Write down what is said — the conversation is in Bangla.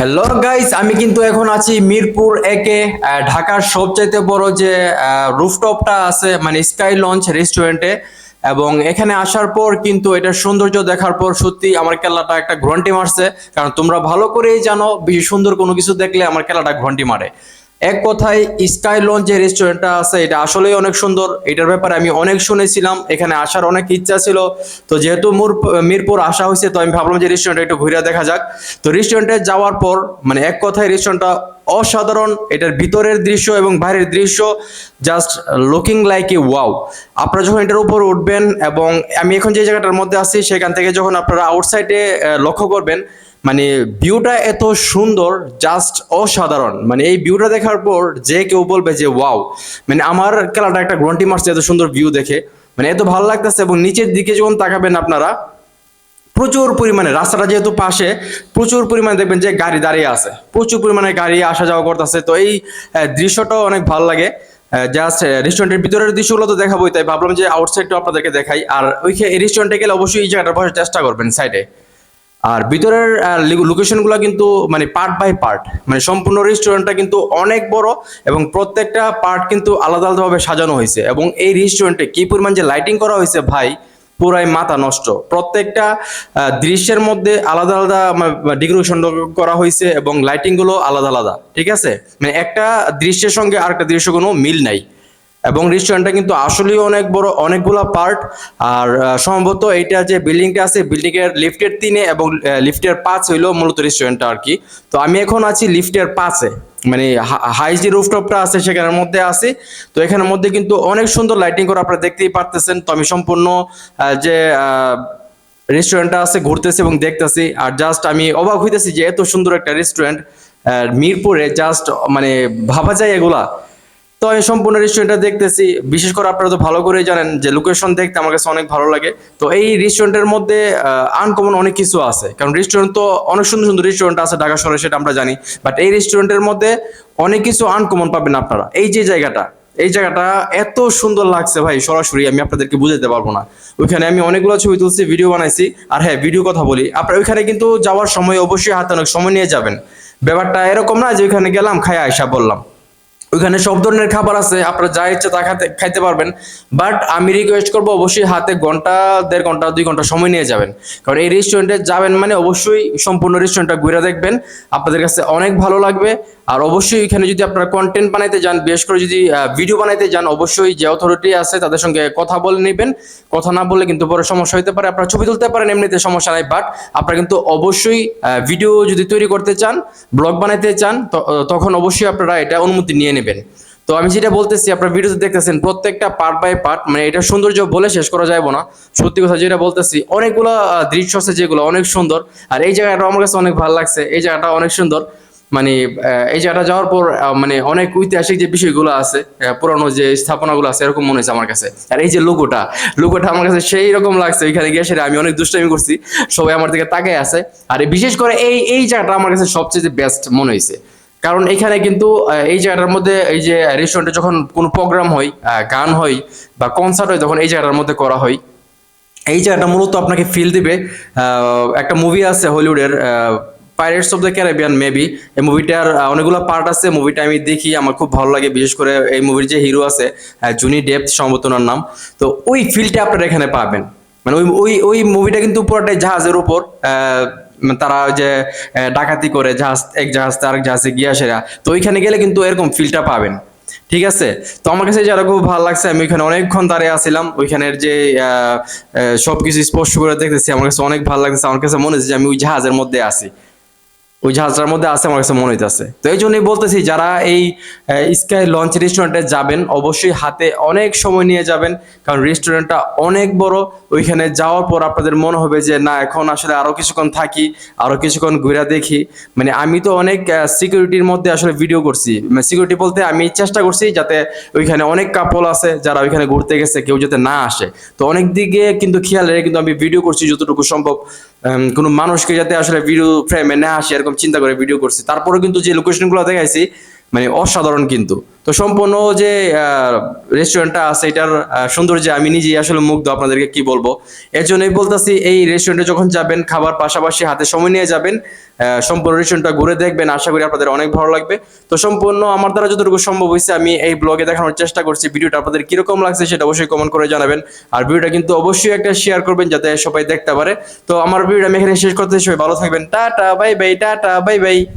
হ্যালো গাইস আমি কিন্তু এখন আছি মিরপুর একে ঢাকার সবচাইতে বড় যে রুফটপটা আছে মানে স্কাই লঞ্চ রেস্টুরেন্টে এবং এখানে আসার পর কিন্তু এটার সৌন্দর্য দেখার পর সত্যি আমার খেলাটা একটা ঘন্টি মারছে। কারণ তোমরা ভালো করেই জানো, বেশি সুন্দর কোনো কিছু দেখলে আমার খেলাটা ঘন্টি মারে। এক কথায় স্কাই লঞ্চ যে রেস্টুরেন্টটা আছে, এটা আসলেই অনেক সুন্দর। এটার ব্যাপারে আমি অনেক শুনেছিলাম, এখানে আসার অনেক ইচ্ছা ছিল। তো যেহেতু মুর- মিরপুর আসা হয়েছে, তো আমি ভাবলাম যে রেস্টুরেন্টটা একটু ঘুরে দেখা যাক। তো রেস্টুরেন্টে যাওয়ার পর মানে এক কথায় রেস্টুরেন্টটা অসাধারণ, এটার ভিতরের দৃশ্য এবং বাইরের দৃশ্য just looking like a wow আপনারা যখন এটার উপর উঠবেন এবং আমি এখন যে জায়গাটার মধ্যে আছি, সেখান থেকে যখন আপনারা আউটসাইডে লক্ষ্য করবেন মানে ভিউটা এত সুন্দর জাস্ট অসাধারণ। মানে এই ভিউটা দেখার পর যে কেউ বলবে যে ওয়াও মানে আমার খেলাটা একটা গ্রন্টি মারছে এত সুন্দর ভিউ দেখে। মানে এত ভালো লাগতেছে এবং নিচের দিকে যখন তাকাবেন আপনারা, প্রচুর পরিমাণে, রাস্তাটা যেহেতু পাশে, প্রচুর পরিমাণে দেখবেন যে গাড়ি দাঁড়িয়ে আছে। প্রচুর পরিমাণে গাড়ি আসা যাওয়া করতেছে। তো এই দৃশ্যটাও অনেক ভালো লাগে। জাস্ট রেস্টুরেন্টের ভিতরের দৃশ্যগুলো তো দেখাবোই, তাই ভাবলাম যে আউটসাইডটা আপনাদেরকে দেখাই। আর ওইখানে রেস্টুরেন্টে গেলে অবশ্যই এই জায়গাটা বসার চেষ্টা করবেন সাইডে আর ভিতরের লোকেশনগুলো কিন্তু মানে পার্ট বাই পার্ট মানে সম্পূর্ণ রেস্টুরেন্টটা কিন্তু অনেক বড় এবং প্রত্যেকটা পার্ট কিন্তু আলাদা আলাদাভাবে সাজানো হয়েছে এবং এই রেস্টুরেন্টে কি পরিমাণ যে লাইটিং করা হয়েছে ভাই, পুরাই মাথা নষ্ট। প্রত্যেকটা দৃশ্যের মধ্যে আলাদা আলাদা ডেকোরেশন করা হয়েছে এবং লাইটিংগুলো আলাদা আলাদা, ঠিক আছে? মানে একটা দৃশ্যের সঙ্গে আরেকটা দৃশ্য কোনো মিল নাই। এবং রেস্টুরেন্টটা কিন্তু আসলেই অনেক বড়, অনেকগুলা পার্ট আর সম্ভবত এইটা যে বিল্ডিংটা আছে বিল্ডিং এর লিফটের তিনে এবং লিফটের পাঁচ হইল মূলত রেস্টুরেন্টটা আর কি। তো আমি এখন আছি লিফটের পাঁচে। মানে হাই যে রুফটপটা আছে, সেখানের মধ্যে আছি। তো এখানের মধ্যে কিন্তু অনেক সুন্দর লাইটিং করে আপনারা দেখতেই পারতেছেন। তো আমি সম্পূর্ণ যে রেস্টুরেন্টটা আছে, ঘুরতেছি এবং দেখতেছি। আর জাস্ট আমি অবাক হইতেছি যে এত সুন্দর একটা রেস্টুরেন্ট মিরপুরে জাস্ট মানে ভাবা যায় এগুলা। তো আমি সম্পূর্ণ রেস্টুরেন্টটা দেখতেছি। বিশেষ করে আপনারা তো ভালো করে জানেন যে লোকেশন দেখতে আমার কাছে অনেক ভালো লাগে। তো এই রেস্টুরেন্টের মধ্যে আনকমন অনেক কিছু আছে। কারণ রেস্টুরেন্ট তো অনেক সুন্দর সুন্দর রেস্টুরেন্ট আছে ঢাকা শহরে, সেটা আমরা জানি। বাট এই রেস্টুরেন্টের মধ্যে অনেক কিছু আনকমন পাবেন আপনারা। এই যে জায়গাটা, এই জায়গাটা এত সুন্দর লাগছে ভাই, সরাসরি আমি আপনাদেরকে বুঝাতে পারব না। ওইখানে আমি অনেকগুলো ছবি তুলছি ভিডিও বানাইছি। আর হ্যাঁ ভিডিও কথা বলি। আপনারা ওইখানে কিন্তু যাওয়ার সময় অবশ্যই হাতে অনেক সময় নিয়ে যাবেন। ব্যাপারটা এরকম না যে ওইখানে গেলাম খাই আয়সা বললাম। ওইখানে সব ধরনের খাবার আছে, আপনারা যা ইচ্ছে তা খাতে খাইতে পারবেন। বাট আমি রিকোয়েস্ট করব অবশ্যই হাতে ঘণ্টা, দেড় ঘণ্টা, দুই ঘণ্টা সময় নিয়ে যাবেন। কারণ এই রেস্টুরেন্টে যাবেন মানে অবশ্যই সম্পূর্ণ রেস্টুরেন্টটা ঘুরে দেখবেন। আপনাদের কাছে অনেক ভালো লাগবে। আর অবশ্যই এখানে যদি আপনারা কন্টেন্ট বানাইতে যান, বিশেষ করে যদি ভিডিও বানাইতে যান, অবশ্যই যে অথরিটি আছে তাদের সঙ্গে কথা বলে নেবেন। কথা না বললে কিন্তু পরে সমস্যা হতে পারে। আপনারা ছবি তুলতে পারেন, এমনিতে সমস্যা নাই। বাট আপনারা কিন্তু অবশ্যই ভিডিও যদি তৈরি করতে চান ব্লগ বানাইতে চান তখন অবশ্যই আপনারা এটা অনুমতি নিয়ে নেবেন। তো আমি যেটা বলতেছি, আপনারা ভিডিওতে দেখতেছেন, প্রত্যেকটা পার্ট বাই পার্ট মানে এটা সৌন্দর্য বলে শেষ করা যাবে না। সত্যি কথা যেটা বলতেছি, অনেকগুলো দৃশ্য আছে যেগুলো অনেক সুন্দর, আর এই জায়গাটা আমার কাছে অনেক ভালো লাগছে। এই জায়গাটা অনেক সুন্দর মানে এই জায়গাটা যাওয়ার পর মানে অনেক ঐতিহাসিক যে বিষয়গুলো আছে পুরানো যে স্থাপনাগুলো আছে, এরকম মনে হয়েছে আমার কাছে। আর এই যে লোগোটা লোগোটা আমার কাছে সেই রকম লাগছে। এখানে গিয়ে সেটা আমি অনেক দুষ্টামি করছি, সবাই আমার দিকে তাকায় আছে। আর বিশেষ করে এই এই জায়গাটা আমার কাছে সবচেয়ে বেস্ট মনে হয়েছে। কারণ এখানে কিন্তু এই জায়গাটার মধ্যে এই যে রেস্টুরেন্টে যখন কোনো প্রোগ্রাম হয় গান হয় বা কনসার্ট হয়, তখন এই জায়গাটার মধ্যে করা হয়। এই জায়গাটা মূলত আপনাকে ফিল দিবে একটা মুভি আছে হলিউডের Pirates of the Caribbean maybe এই মুভিটার অনেকগুলো পার্ট আছে। মুভিটা আমি দেখি, আমার খুব ভালো লাগে। বিশেষ করে এই মুভির যে হিরো আছে জুনি ডেপ সম্ভবত নাম। তো ওই ফিলটা আপনারা এখানে পাবেন। মানে ওই ওই ওই মুভিটা কিন্তু পুরোটাই জাহাজের উপর তারা যে ডাকাতি করে জাহাজ, এক জাহাজ তার আরেক জাহাজে গিয়ে সেরা তো ওইখানে গেলে কিন্তু এরকম ফিলটা পাবেন। ঠিক আছে? তো আমার কাছে যারা খুব ভালো লাগছে, আমি ওইখানে অনেকক্ষণ দাঁড়িয়ে আছিলাম। ওইখানের যে সবকিছু স্পষ্ট করে দেখতেছি, আমার কাছে অনেক ভালো লাগছে। আমার কাছে মনে হচ্ছে যে আমি ওই জাহাজের মধ্যে আছি। ওই জাহাজটার মধ্যে আছে, আমার কাছে মনে হইতেছে। তো এই জন্যই বলতেছি, যারা এই স্কাই লঞ্চ রেস্টুরেন্টে যাবেন, অবশ্যই হাতে অনেক সময় নিয়ে যাবেন, কারণ রেস্টুরেন্টটা অনেক বড়। ওইখানে যাওয়ার পর আপনাদের মনে হবে যে, না, এখন আসলে আরও কিছুক্ষণ থাকি আরও কিছুক্ষণ ঘুরে দেখি। মানে আমি তো অনেক সিকিউরিটির মধ্যে আসলে ভিডিও করছি। মানে সিকিউরিটি বলতে আমি চেষ্টা করছি যাতে ওইখানে অনেক কাপল আছে, যারা ওইখানে ঘুরতে গেছে, কেউ যাতে না আসে। তো অনেক দিকে কিন্তু খেয়াল রেখে কিন্তু আমি ভিডিও করছি, যতটুকু সম্ভব কোনো মানুষকে যাতে আসলে ভিডিও ফ্রেমে না আসে, এরকম চিন্তা করে ভিডিও করছি। তারপরে কিন্তু যে লোকেশনগুলো দেখাইছি মানে অসাধারণ কিন্তু। তো সম্পূর্ণ যে রেস্টুরেন্টটা আছে, এটার সৌন্দর্য আমি নিজেই আসলে মুগ্ধ আপনাদেরকে কি বলব। এর জন্যই বলতেছি, এই রেস্টুরেন্টে যখন যাবেন, খাবার পাশাপাশি হাতে সময় নিয়ে যাবেন সম্পূর্ণ রেস্টুরেন্টটা ঘুরে দেখবেন, আশা করি আপনাদের অনেক ভালো লাগবে। তো সম্পূর্ণ আমার দ্বারা যতটুকু সম্ভব হয়েছে, আমি এই ব্লগে দেখানোর চেষ্টা করছি। ভিডিওটা আপনাদের কীরকম লাগছে, সেটা অবশ্যই কমেন্ট করে জানাবেন। আর ভিডিওটা কিন্তু অবশ্যই একটা শেয়ার করবেন, যাতে সবাই দেখতে পারে। তো আমার ভিডিওটা আমি এখানে শেষ করতে সবাই ভালো থাকবেন। Tata bye bye tata bye bye